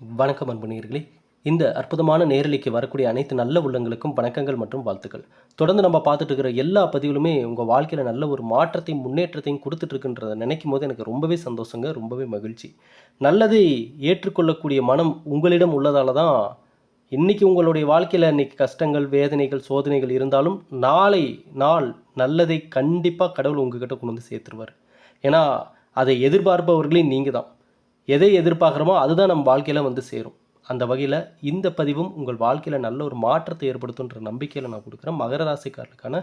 வணக்கம் அன்புநீர்களே இந்த அற்புதமான நேரலைக்கு வரக்கூடிய அனைத்து நல்ல உள்ளங்களுக்கும் வணக்கங்கள் மற்றும் வாழ்த்துக்கள். தொடர்ந்து நம்ம பார்த்துட்டு இருக்கிற எல்லா பதிவுலுமே உங்கள் வாழ்க்கையில் நல்ல ஒரு மாற்றத்தையும் முன்னேற்றத்தையும் கொடுத்துட்ருக்குன்றத நினைக்கும் போது எனக்கு ரொம்பவே சந்தோஷங்க ரொம்பவே மகிழ்ச்சி. நல்லதை ஏற்றுக்கொள்ளக்கூடிய மனம் உங்களிடம் உள்ளதால தான் இன்றைக்கி உங்களுடைய வாழ்க்கையில் இன்னைக்கு கஷ்டங்கள் வேதனைகள் சோதனைகள் இருந்தாலும் நாளை நாள் நல்லதை கண்டிப்பாக கடவுள் உங்ககிட்ட கொண்டு வந்து சேர்த்துருவார். ஏன்னா அதை எதிர்பார்ப்பவர்களே நீங்கள் தான் எதை எதிர்பார்க்குறோமோ அதுதான் நம்ம வாழ்க்கையில் வந்து சேரும். அந்த வகையில் இந்த பதிவும் உங்கள் வாழ்க்கையில் நல்ல ஒரு மாற்றத்தை ஏற்படுத்துன்ற நம்பிக்கையில் நான் கொடுக்குறேன். மகர ராசிக்காரர்களுக்கான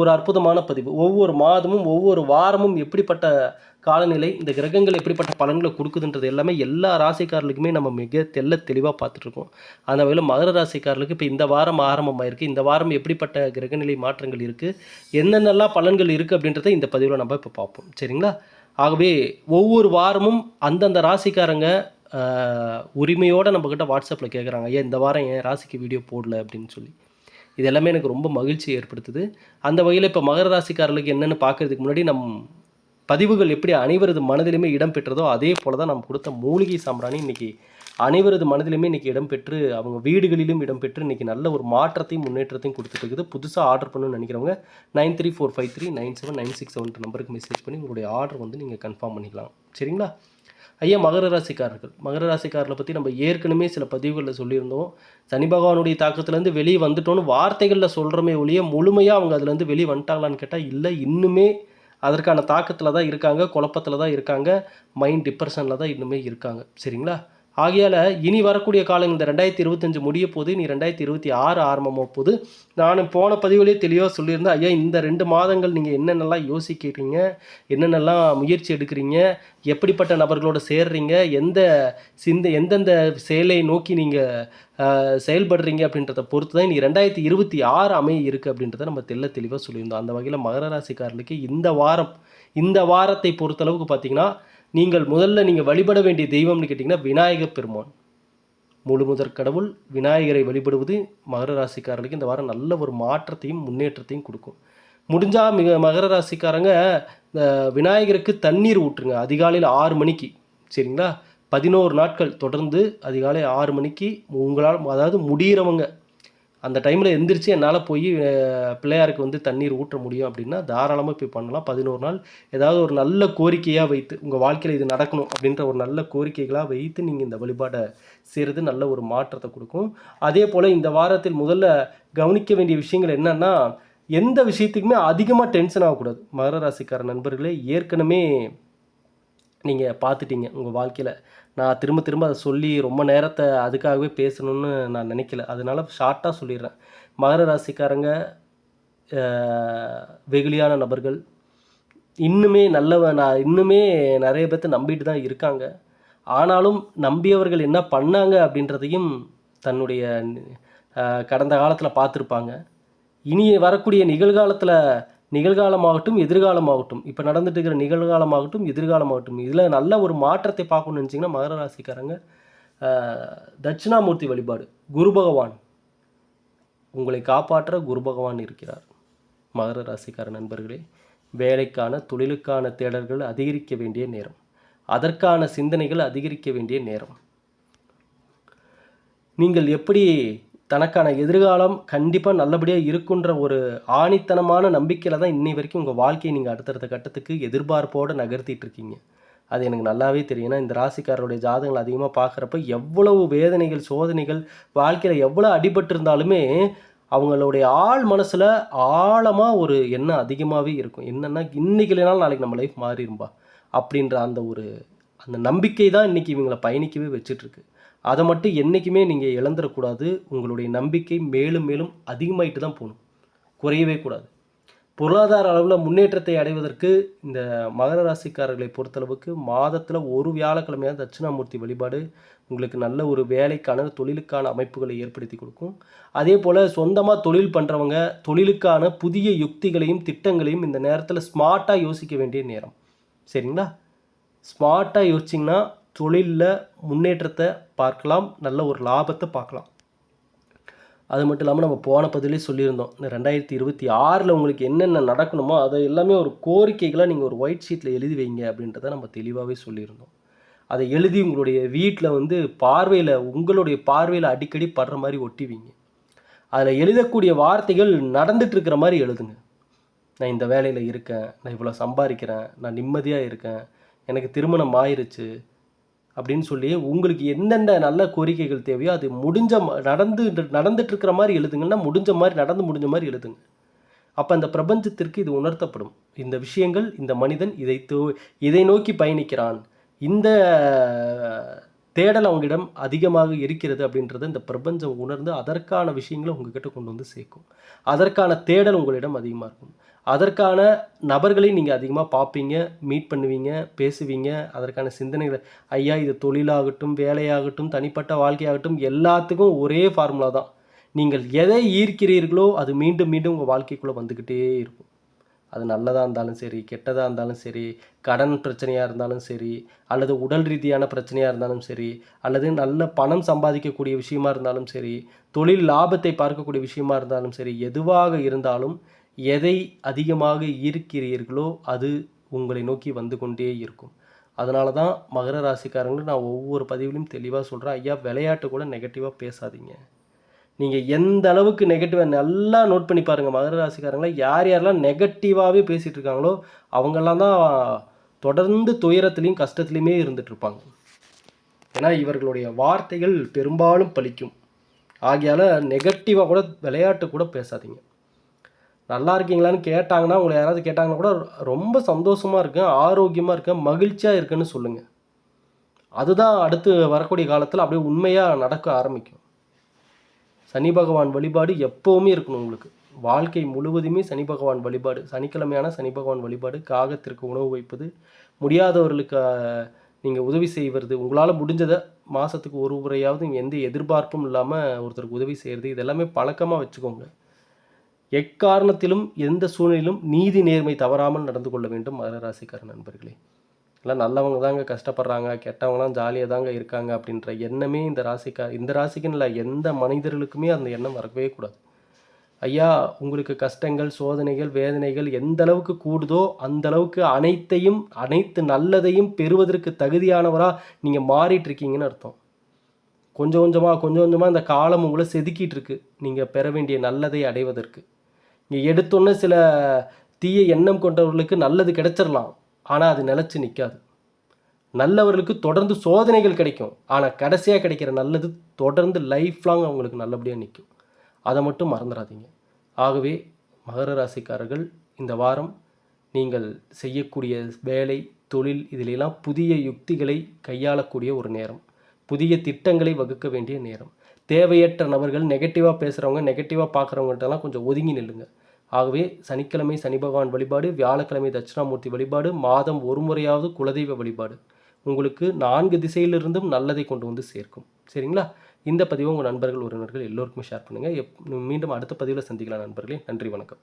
ஒரு அற்புதமான பதிவு. ஒவ்வொரு மாதமும் ஒவ்வொரு வாரமும் எப்படிப்பட்ட காலநிலை இந்த கிரகங்கள் எப்படிப்பட்ட பலன்களை கொடுக்குதுன்றது எல்லாமே எல்லா ராசிக்காரர்களுக்குமே நம்ம மிக தெல்ல தெளிவாக பார்த்துட்ருக்கோம். அந்த வகையில் மகர ராசிக்காரர்களுக்கு இப்போ இந்த வாரம் ஆரம்பமாயிருக்கு. இந்த வாரம் எப்படிப்பட்ட கிரகநிலை மாற்றங்கள் இருக்குது என்னென்னலாம் பலன்கள் இருக்குது அப்படின்றத இந்த பதிவில் நம்ம இப்போ பார்ப்போம். சரிங்களா? ஆகவே ஒவ்வொரு வாரமும் அந்தந்த ராசிக்காரங்க உரிமையோடு நம்மக்கிட்ட வாட்ஸ்அப்பில் கேட்குறாங்க ஏன் இந்த வாரம் ஏன் ராசிக்கு வீடியோ போடல? அப்படின்னு சொல்லி. இது எல்லாமே எனக்கு ரொம்ப மகிழ்ச்சி ஏற்படுத்துது. அந்த வகையில் இப்போ மகர ராசிக்காரர்களுக்கு என்னென்னு பார்க்குறதுக்கு முன்னாடி நம் பதிவுகள் எப்படி அனைவரது மனதிலுமே இடம் பெற்றதோ அதே போல தான் நம்ம கொடுத்த மூலிகை சாம்பிராணி இன்றைக்கி அனைவரது மனதிலுமே இன்னைக்கு இடம்பெற்று அவங்க வீடுகளிலும் இடம்பெற்று இன்றைக்கி நல்ல ஒரு மாற்றத்தையும் முன்னேற்றத்தையும் கொடுத்துட்டு இருக்குது. புதுசாக ஆர்டர் பண்ணணும்னு நினைக்கிறவங்க nine three four five three nine seven nine six seven நம்பருக்கு மெசேஜ் பண்ணி உங்களுடைய ஆர்டர் வந்து நீங்கள் கன்ஃபார்ம் பண்ணிக்கலாம். சரிங்களா? ஐயா மகர ராசிக்காரர்கள். மகர ராசிக்காரர்களை பற்றி நம்ம ஏற்கனவே சில பதிவுகளில் சொல்லியிருந்தோம். சனி பகவானுடைய தாக்கத்துலேருந்து வெளியே வந்துட்டோன்னு வார்த்தைகளில் சொல்கிறோமே ஒழிய முழுமையாக அவங்க அதுலேருந்து வெளியே வந்துட்டாங்களான்னு கேட்டால் இல்லை இன்னுமே அதற்கான தாக்கத்தில் தான் இருக்காங்க குழப்பத்தில் தான் இருக்காங்க மைண்ட் டிப்ரெஷனில் தான் இன்னுமே இருக்காங்க. சரிங்களா? ஆகையால் இனி வரக்கூடிய காலங்கள் இந்த ரெண்டாயிரத்தி இருபத்தஞ்சு முடிய போது நீ ரெண்டாயிரத்தி இருபத்தி ஆறு ஆரம்பமாக போகுது நான் போன பதிவுலேயே தெளிவாக சொல்லியிருந்தேன் ஐயா இந்த ரெண்டு மாதங்கள் நீங்கள் என்னென்னலாம் யோசிக்கிறீங்க? என்னென்னலாம் முயற்சி எடுக்கிறீங்க? எப்படிப்பட்ட நபர்களோடு சேர்றீங்க? எந்த சிந்த எந்தெந்த செயலை நோக்கி நீங்கள் செயல்படுறீங்க? அப்படின்றத பொறுத்து தான் நீ ரெண்டாயிரத்தி இருபத்தி ஆறு அமைய இருக்குது அப்படின்றத நம்ம தெள்ள தெளிவாக சொல்லியிருந்தோம். அந்த வகையில் மகர ராசிக்காரர்களுக்கு இந்த வாரம் இந்த வாரத்தை பொறுத்தளவுக்கு பார்த்தீங்கன்னா நீங்கள் முதல்ல நீங்கள் வழிபட வேண்டிய தெய்வம்னு கேட்டிங்கன்னா விநாயகர் பெருமான். முழு முதற் கடவுள் விநாயகரை வழிபடுவது மகர ராசிக்காரர்களுக்கு இந்த வாரம் நல்ல ஒரு மாற்றத்தையும் முன்னேற்றத்தையும் கொடுக்கும். முடிஞ்சால் மிக மகர ராசிக்காரங்க இந்த விநாயகருக்கு தண்ணீர் ஊற்றுங்க. அதிகாலையில் ஆறு மணிக்கு சரிங்களா? பதினோரு நாட்கள் தொடர்ந்து அதிகாலை ஆறு மணிக்கு உங்களால் அதாவது முடிகிறவங்க அந்த டைமில் எந்திரிச்சு என்னால் போய் பிள்ளையாருக்கு வந்து தண்ணீர் ஊற்ற முடியும் அப்படின்னா தாராளமாக போய் பண்ணலாம். பதினோரு நாள் ஏதாவது ஒரு நல்ல கோரிக்கையாக வைத்து உங்கள் வாழ்க்கையில் இது நடக்கணும் அப்படின்ற ஒரு நல்ல கோரிக்கைகளாக வைத்து நீங்கள் இந்த வழிபாடை செய்கிறது நல்ல ஒரு மாற்றத்தை கொடுக்கும். அதே போல் இந்த வாரத்தில் முதல்ல கவனிக்க வேண்டிய விஷயங்கள் என்னென்னா எந்த விஷயத்துக்குமே அதிகமாக டென்ஷன் ஆகக்கூடாது. மகர ராசிக்கார நண்பர்களே ஏற்கனவே நீங்கள் பார்த்துட்டீங்க உங்கள் வாழ்க்கையில். நான் திரும்ப திரும்ப அதை சொல்லி ரொம்ப நேரத்தை அதுக்காகவே பேசணும்னு நான் நினைக்கல. அதனால ஷார்ட்டாக சொல்லிடுறேன். மகர ராசிக்காரங்க வெகுளியான நபர்கள். இன்னுமே நல்லவ நான் இன்னுமே நிறைய பேர்த்த நம்பிட்டு தான் இருக்காங்க. ஆனாலும் நம்பியவர்கள் என்ன பண்ணாங்க அப்படின்றதையும் தன்னுடைய கடந்த காலத்தில் பார்த்துருப்பாங்க இனி வரக்கூடிய நிகழ்காலத்தில் நிகழ்காலமாகட்டும் எதிர்காலமாகட்டும். இப்போ நடந்துட்டு இருக்கிற நிகழ்காலமாகட்டும் எதிர்காலமாகட்டும். இதில் நல்ல ஒரு மாற்றத்தை பார்க்கணும்னு நினச்சிங்கன்னா மகர ராசிக்காரங்க தட்சிணாமூர்த்தி வழிபாடு. குரு பகவான். உங்களை காப்பாற்ற குரு பகவான் இருக்கிறார். மகர ராசிக்கார நண்பர்களே வேலைக்கான தொழிலுக்கான தேடல்கள் அதிகரிக்க வேண்டிய நேரம். அதற்கான சிந்தனைகள் அதிகரிக்க வேண்டிய நேரம். நீங்கள் எப்படி தனக்கான எதிர்காலம் கண்டிப்பாக நல்லபடியாக இருக்குன்ற ஒரு ஆணித்தனமான நம்பிக்கையில் தான் இன்னை வரைக்கும் உங்கள் வாழ்க்கையை நீங்கள் அடுத்தடுத்த கட்டத்துக்கு எதிர்பார்ப்போடு நகர்த்திட்டு இருக்கீங்க. அது எனக்கு நல்லாவே தெரியும். ஏன்னா இந்த ராசிக்காரருடைய ஜாதகங்கள் அதிகமாக பார்க்குறப்ப எவ்வளவு வேதனைகள் சோதனைகள் வாழ்க்கையில் எவ்வளோ அடிபட்டு இருந்தாலுமே அவங்களுடைய ஆழ் மனசில் ஆழமாக ஒரு எண்ணம் அதிகமாகவே இருக்கும். என்னென்னா இன்றைக்கி இல்லைனாலும் நாளைக்கு நம்ம லைஃப் மாறிடும்பா. அப்படின்ற அந்த ஒரு அந்த நம்பிக்கை தான் இன்றைக்கி இவங்களை பயணிக்கவே வச்சிட்ருக்கு. அதை மட்டும் என்றைக்குமே நீங்கள் இழந்துடக்கூடாது உங்களுடைய நம்பிக்கை மேலும் மேலும் அதிகமாயிட்டு தான் போகணும் குறையவே கூடாது. பொருளாதார அளவில் முன்னேற்றத்தை அடைவதற்கு இந்த மகர ராசிக்காரர்களை பொறுத்தளவுக்கு மாதத்தில் ஒரு வியாழக்கிழமையாக தட்சிணாமூர்த்தி வழிபாடு உங்களுக்கு நல்ல ஒரு வேலைக்கான தொழிலுக்கான அமைப்புகளை ஏற்படுத்தி கொடுக்கும். அதே போல் சொந்தமாக தொழில் பண்ணுறவங்க தொழிலுக்கான புதிய யுக்திகளையும் திட்டங்களையும் இந்த நேரத்தில் ஸ்மார்ட்டாக யோசிக்க வேண்டிய நேரம். சரிங்களா? ஸ்மார்ட்டாக யோசிச்சிங்கன்னா தொழிலில் முன்னேற்றத்தை பார்க்கலாம் நல்ல ஒரு லாபத்தை பார்க்கலாம். அது மட்டும் இல்லாமல் நம்ம போன பதிலே சொல்லியிருந்தோம். இந்த ரெண்டாயிரத்தி இருபத்தி ஆறில் உங்களுக்கு என்னென்ன நடக்கணுமோ அதை எல்லாமே ஒரு கோரிக்கைகளாக நீங்கள் ஒரு ஒயிட் ஷீட்டில் எழுதி வைங்க அப்படின்றத நம்ம தெளிவாகவே சொல்லியிருந்தோம். அதை எழுதி உங்களுடைய வீட்டில் வந்து பார்வையில் உங்களுடைய பார்வையில் அடிக்கடி படுற மாதிரி ஒட்டிவிங்க அதில் எழுதக்கூடிய வார்த்தைகள் நடந்துகிட்ருக்கிற மாதிரி எழுதுங்க. நான் இந்த வேலையில் இருக்கேன் நான் இவ்வளோ சம்பாதிக்கிறேன் நான் நிம்மதியாக இருக்கேன் எனக்கு திருமணம் ஆயிருச்சு அப்படின்னு சொல்லி உங்களுக்கு எந்தெந்த நல்ல கோரிக்கைகள் தேவையோ அது முடிஞ்ச ம- நடந்து நடந்துட்டு இருக்கிற மாதிரி எழுதுங்கன்னா முடிஞ்ச மாதிரி நடந்து முடிஞ்ச மாதிரி எழுதுங்க. அப்போ அந்த பிரபஞ்சத்திற்கு இது உணர்த்தப்படும். இந்த விஷயங்கள் இந்த மனிதன் இதை தோ இதை நோக்கி பயணிக்கிறான். இந்த தேடல் அவங்களிடம் அதிகமாக இருக்கிறது அப்படின்றத இந்த பிரபஞ்சம் உணர்ந்து அதற்கான விஷயங்களை உங்ககிட்ட கொண்டு வந்து சேர்க்கும். அதற்கான தேடல் உங்களிடம் அதிகமாக இருக்கும். அதற்கான நபர்களையும் நீங்கள் அதிகமாக பார்ப்பீங்க மீட் பண்ணுவீங்க பேசுவீங்க. அதற்கான சிந்தனைகளை ஐயா இது தொழிலாகட்டும் வேலையாகட்டும் தனிப்பட்ட வாழ்க்கையாகட்டும் எல்லாத்துக்கும் ஒரே ஃபார்முலா தான். நீங்கள் எதை ஈர்க்கிறீர்களோ அது மீண்டும் மீண்டும் உங்கள் வாழ்க்கைக்குள்ளே வந்துக்கிட்டே இருக்கும். அது நல்லதாக இருந்தாலும் சரி கெட்டதாக இருந்தாலும் சரி கடன் பிரச்சனையாக இருந்தாலும் சரி அல்லது உடல் ரீதியான பிரச்சனையாக இருந்தாலும் சரி அல்லது நல்ல பணம் சம்பாதிக்கக்கூடிய விஷயமா இருந்தாலும் சரி தொழில் லாபத்தை பார்க்கக்கூடிய விஷயமா இருந்தாலும் சரி எதுவாக இருந்தாலும் எதை அதிகமாக ஈர்க்கிறீர்களோ அது உங்களை நோக்கி வந்து கொண்டே இருக்கும். அதனால தான் மகர ராசிக்காரங்களும் நான் ஒவ்வொரு பதிவிலும் தெளிவாக சொல்கிறேன் ஐயா விளையாட்டு கூட நெகட்டிவாக பேசாதீங்க. நீங்கள் எந்த அளவுக்கு நெகட்டிவாக நல்லா நோட் பண்ணி பாருங்கள் மகர ராசிக்காரங்கள யார் யாரெல்லாம் நெகட்டிவாகவே பேசிகிட்டு இருக்காங்களோ அவங்கெல்லாம் தான் தொடர்ந்து துயரத்துலேயும் கஷ்டத்துலேயுமே இருந்துகிட்ருப்பாங்க ஏன்னா இவர்களுடைய வார்த்தைகள் பெரும்பாலும் பலிக்கும். ஆகையால் நெகட்டிவாக கூட விளையாட்டு கூட பேசாதீங்க. நல்லா இருக்கீங்களான்னு கேட்டாங்கன்னா உங்களை யாராவது கேட்டாங்கன்னா கூட ரொம்ப சந்தோஷமாக இருக்கேன் ஆரோக்கியமாக இருக்கேன் மகிழ்ச்சியாக இருக்குன்னு சொல்லுங்கள் அதுதான் அடுத்து வரக்கூடிய காலத்தில் அப்படியே உண்மையாக நடக்க ஆரம்பிக்கும். சனி பகவான் வழிபாடு எப்போவுமே இருக்கணும் உங்களுக்கு. வாழ்க்கை முழுவதுமே சனி பகவான் வழிபாடு சனிக்கிழமையான சனி பகவான் வழிபாடு காகத்திற்கு உணவு வைப்பது முடியாதவர்களுக்கு நீங்கள் உதவி செய்வது உங்களால் முடிஞ்சதை மாதத்துக்கு ஒரு முறையாவது எந்த எதிர்பார்ப்பும் இல்லாமல் ஒருத்தருக்கு உதவி செய்கிறது இதெல்லாமே பழக்கமாக வச்சுக்கோங்க. எக்காரணத்திலும் எந்த சூழ்நிலையிலும் நீதி நேர்மை தவறாமல் நடந்து கொள்ள வேண்டும் மகர ராசிக்கார நண்பர்களே. எல்லாம் நல்லவங்க தாங்க கஷ்டப்படுறாங்க கெட்டவங்களாம் ஜாலியாக தாங்க இருக்காங்க அப்படின்ற எண்ணமே இந்த ராசிக்கா இந்த ராசிக்குன்னு இல்லை எந்த மனிதர்களுக்குமே அந்த எண்ணம் வரவே கூடாது. ஐயா உங்களுக்கு கஷ்டங்கள் சோதனைகள் வேதனைகள் எந்த அளவுக்கு கூடுதோ அந்த அளவுக்கு அனைத்தையும் அனைத்து நல்லதையும் பெறுவதற்கு தகுதியானவராக நீங்கள் மாறிட்டு இருக்கீங்கன்னு அர்த்தம். கொஞ்சம் கொஞ்சமாக கொஞ்சம் கொஞ்சமாக இந்த காலம் உங்களை செதுக்கிட்டு இருக்கு. நீங்கள் பெற வேண்டிய நல்லதை அடைவதற்கு. இங்கே எடுத்தோன்னே சில தீய எண்ணம் கொண்டவர்களுக்கு நல்லது கிடைச்சிடலாம் ஆனால் அது நிலச்சி நிற்காது நல்லவர்களுக்கு தொடர்ந்து சோதனைகள் கிடைக்கும். ஆனால் கடைசியாக கிடைக்கிற நல்லது தொடர்ந்து லைஃப் லாங் அவங்களுக்கு நல்லபடியாக நிற்கும் அதை மட்டும் மறந்துடாதீங்க ஆகவே மகர ராசிக்காரர்கள் இந்த வாரம் நீங்கள் செய்யக்கூடிய வேலை தொழில் இதிலெல்லாம் புதிய யுக்திகளை கையாளக்கூடிய ஒரு நேரம். புதிய திட்டங்களை வகுக்க வேண்டிய நேரம். தேவையற்ற நபர்கள் நெகட்டிவாக பேசுகிறவங்க நெகட்டிவாக பார்க்குறவங்கள்ட்டலாம் கொஞ்சம் ஒதுங்கி நில்லுங்க. ஆகவே சனிக்கிழமை சனி பகவான் வழிபாடு வியாழக்கிழமை தட்சிணாமூர்த்தி வழிபாடு மாதம் ஒரு முறையாவது குலதெய்வ வழிபாடு. உங்களுக்கு நான்கு திசையிலிருந்தும் நல்லதை கொண்டு வந்து சேர்க்கும். சரிங்களா? இந்த பதிவை உங்கள் நண்பர்கள் உறவினர்கள் எல்லோருக்குமே ஷேர் பண்ணுங்கள் எப் மீண்டும் அடுத்த பதிவில் சந்திக்கலாம் நண்பர்களே. நன்றி வணக்கம்.